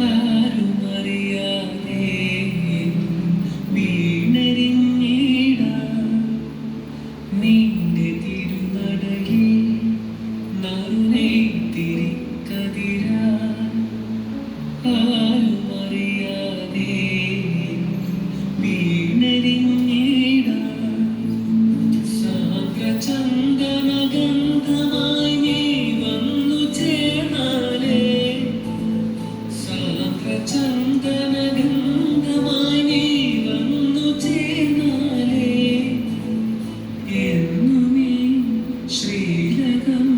ആരുമറിയാതെ വീണരിഞ്ഞിടാം. നിന്റെ തിരുനടയിൽ നറുനെ തിരിക്കതിരാ. ശ്രീലകം